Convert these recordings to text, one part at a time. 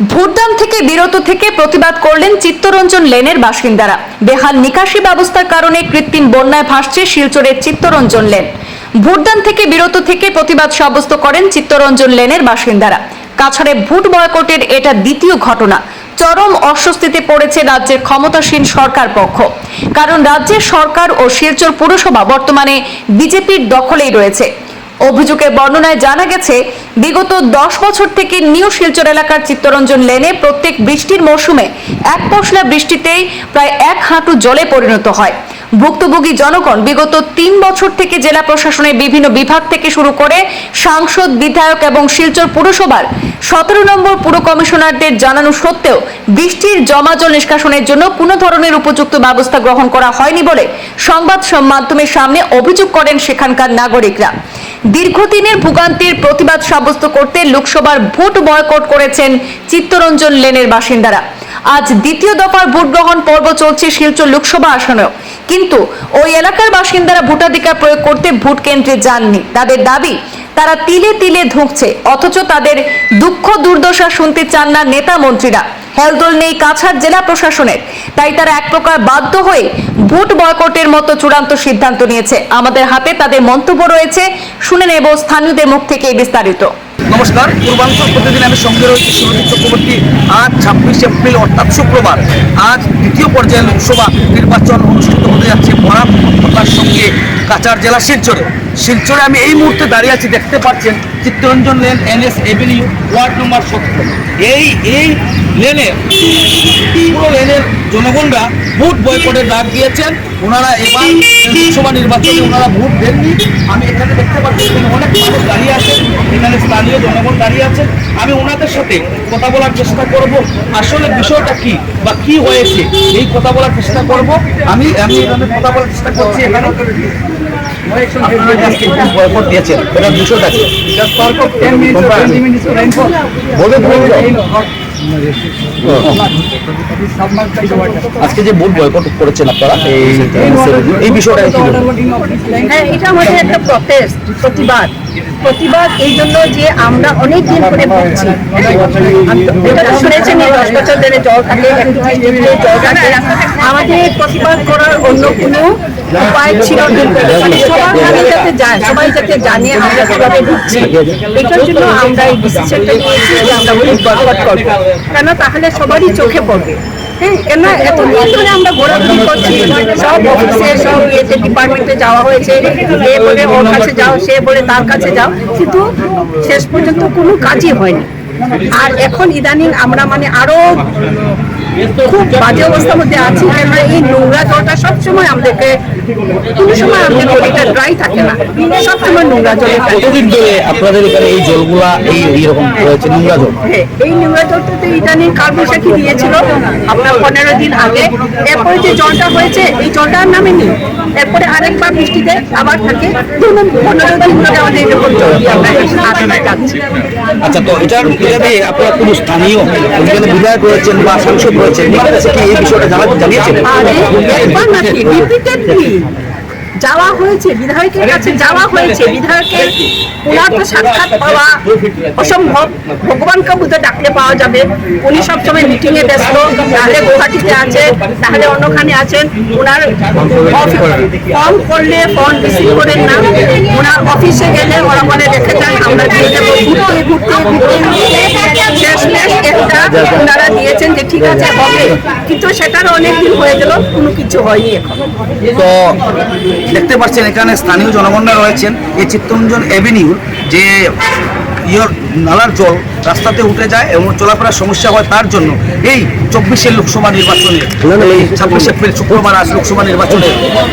ভোটদান থেকে বিরত থেকে প্রতিবাদ করলেন চিত্তরঞ্জন লেনের বাসিন্দারা। বেহাল নিকাশি ব্যবস্থার কারণে কৃত্রিম বন্যায় ভাসছে শিলচরের চিত্তরঞ্জন লেন। ভোটদান থেকে বিরত থেকে প্রতিবাদ সাব্যস্ত করেন চিত্তরঞ্জন লেনের বাসিন্দারা। কাছাড়ে ভোট বয়কটের এটা দ্বিতীয় ঘটনা। চরম অস্বস্তিতে পড়েছে রাজ্যের ক্ষমতাসীন সরকার পক্ষ। কারণ রাজ্যের সরকার ও শিলচর পুরসভা বর্তমানে বিজেপির দখলেই রয়েছে। অভিযোগের বর্ণনায় জানা গেছে, বিগত দশ বছর থেকে নিউ শিলচর এলাকার চিত্তরঞ্জন লেনে প্রত্যেক বৃষ্টির মৌসুমে এক পশলা বৃষ্টিতেই প্রায় এক হাঁটু জলে পরিণত হয়। ভুক্তভোগী জনগণ বিগত তিন বছর থেকে জেলা প্রশাসনের বিভিন্ন বিভাগ থেকে শুরু করে সাংসদ, বিধায়ক এবং শিলচর পুরসভার সতেরো নম্বর পুর কমিশনারদের জানানো সত্ত্বেও বৃষ্টির জমা জল নিষ্কাশনের জন্য কোনো ধরনের উপযুক্ত ব্যবস্থা গ্রহণ করা হয়নি বলে সংবাদ মাধ্যমের সামনে অভিযোগ করেন সেখানকার নাগরিকরা। দীর্ঘদিনের ভোগান্তির প্রতিবাদ সাব্যস্ত করতে লোকসভার ভোট বয়কট করেছেন চিত্তরঞ্জন লেনের বাসিন্দারা। আজ দ্বিতীয় দফার ভোট গ্রহণ পর্ব চলছে শিলচর লোকসভা আসনেও। কিন্তু ওই এলাকার বাসিন্দারা ভোটাধিকার প্রয়োগ করতে ভোট কেন্দ্রে যাননি। তাদের দাবি তারা তিলে তিলে ধুঁকছে, অথচ তাদের দুঃখ দুর্দশা শুনতে চান না নেতা মন্ত্রীরা। হেলদোল নেই কাছাড় জেলা প্রশাসনের। তাই তারা এক প্রকার বাধ্য হয়ে ভোট বয়কটের মতো চূড়ান্ত সিদ্ধান্ত নিয়েছে। আমাদের হাতে তাদের মন্তব্য রয়েছে, শুনে নেব স্থানীয়দের মুখ থেকে বিস্তারিত। নমস্কার পূর্বাঞ্চল প্রতিদিন আমি সঙ্গে রয়েছি সুরজিৎ চক্রবর্তী। আজ ছাব্বিশ এপ্রিল, অর্থাৎ শুক্রবার। আজ দ্বিতীয় পর্যায়ে লোকসভা নির্বাচন অনুষ্ঠিত হতে যাচ্ছে বরাক সঙ্গে কাচার জেলা শিলচরে। শিলচরে আমি এই মুহূর্তে দাঁড়িয়ে আছি, দেখতে পাচ্ছেন Chittaranjan lane, NS avenue, ward number সত্তর। এই এই লেনে, পুরো লেনের জনগণরা ভোট বয়কটের ডাক দিয়েছেন। ওনারা এবার লোকসভা নির্বাচনে ওনারা ভোট দেননি। আমি এখানে দেখতে পাচ্ছি এখানে অনেক মানুষ দাঁড়িয়ে আছেন এখানে স্থানীয় জনগণ দাঁড়িয়ে আছেন আমি ওনাদের সাথে কথা বলার চেষ্টা করব। আসলে বিষয়টা কি বা কি হয়েছে, এই কথা বলার চেষ্টা করব। আমি আমি এখানে কথা বলার চেষ্টা করছি এখানে। বয়কট দিয়েছেন বলে আজকে যে ভোট বয়কট করেছেন আপনারা এই এই বিষয়টা? হ্যাঁ এটা আমাদের একটা প্রটেস্ট প্রতিবাদ। প্রতিবাদ এই জন্য যে আমরা অনেক দিন ধরে ভুগছি এটা তো শুনেছেন এই দশ বছর ধরে জল থাকে জল থাকে। আমাদের প্রতিবাদ করার অন্য কোনো উপায় ছিল না। সবার যাতে যায়, সবাই যাতে জানে আমরা কীভাবে ঢুকছি এটার জন্য আমরা এই ডিসিশনটা নিয়েছি যে আমরা ভোট বয়কট করব। কেন? তাহলে সবারই চোখে পড়বে। হ্যাঁ ডিপার্টমেন্টে যাওয়া হয়েছে। বলে ওর কাছে যাও, সে বলে তার কাছে যাও। কিন্তু শেষ পর্যন্ত কোনো কাজই হয়নি। আর এখন ইদানিং আমরা মানে আরও খুব বাজে অবস্থার মধ্যে আছি কেন এই নোংরা জলটা সবসময় আমাদেরকে কোনো সময় আমাদের বডিটা ড্রাই থাকে না। সবসময় নোংরা জলে কতদিন ধরে আপনাদের এখানে এই জলগুলা এই এইরকম রয়েছে নোংরা জল? হ্যাঁ, এই নোংরা জলটাতে ইদানিং কালবৈশাখী দিয়েছিল। আপনার পনেরো দিন আগে। এরপরে যে জলটা হয়েছে এই জলটা আর নামেনি। এরপরে আরেকবার বৃষ্টিতে আবার থাকে। ধরুন পনেরো দিন ধরে আমাদের এরকম জল দিয়ে আমরা যাচ্ছি। আচ্ছা তো এটার এটাতে আপনারা কোনো স্থানীয় বিধায়ক রয়েছেন বা সাংসদ রয়েছেন কি এই বিষয়টা জানা জানিয়েছেন? যাওয়া হয়েছে বিধায়কের কাছে যাওয়া হয়েছে বিধায়কের ওনার তো সাক্ষাৎ পাওয়া অসম্ভব। ভগবানকে বুঝে ডাকলে পাওয়া যাবে। উনি সবসময় মিটিং এ ব্যস্ত। তাহলে গুয়াহাটিতে আছে তাহলে অন্যখানে আছেন। ওনার ফোন করলে ফোন রিসিভ করেন না। ওনার অফিসে গেলে ওরা বলে রেখে যান আমরা ঘুরতে ঘুরতে ঘুরতে। শেষমেশ একটা ওনারা দিয়েছেন যে ঠিক আছে হবে। কিন্তু সেটারও অনেক দিন হয়ে গেল কোনো কিছু হয়নি এখন। তো দেখতে পাচ্ছেন এখানে স্থানীয় জনগণরা রয়েছেন। এই চিত্তরঞ্জন এভিনিউ যে ইয়র নালার জল রাস্তাতে উঠে যায় এবং চলাফেরার সমস্যা হয় তার জন্য এই চব্বিশের লোকসভা নির্বাচনে এই ছাব্বিশ এপ্রিল শুক্রবার আজ লোকসভা নির্বাচনে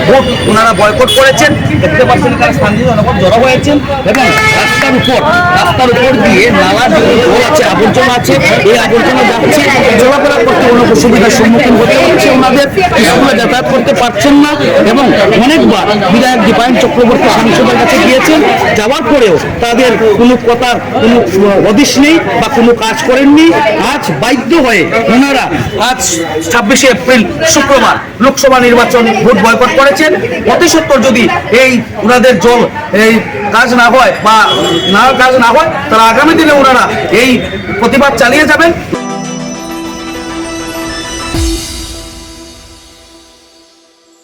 ভোট ওনারা বয়কট করেছেন। দেখতে পাচ্ছেন এখানে স্থানীয় জনগণ জড়ো হয়েছেন এবং রাস্তার উপর রাস্তার উপর দিয়ে নালার জল আছে আবর্জনা আছে। এই আবর্জনা যাচ্ছে চলাফেরা করতে অনেক অসুবিধার সম্মুখীন হতে হচ্ছে ওনাদের স্কুলে যাতায়াত করতে পারছেন না এবং অনেকবার বিধায়ক দীপায়ন চক্রবর্তী সাংসদের কাছে গিয়েছেন। যাওয়ার পরেও তাদের কোনো কথার কোনো হদিশ নেই বা কোনো কাজ করেননি। আজ বাধ্য হয়ে ওনারা আজ ছাব্বিশে এপ্রিল শুক্রবার লোকসভা নির্বাচন ভোট বয়কট করেছেন। অতি সত্তর যদি এই ওনাদের জল, এই কাজ না হয় বা না কাজ না হয় তারা আগামী দিনে ওনারা এই প্রতিবাদ চালিয়ে যাবেন।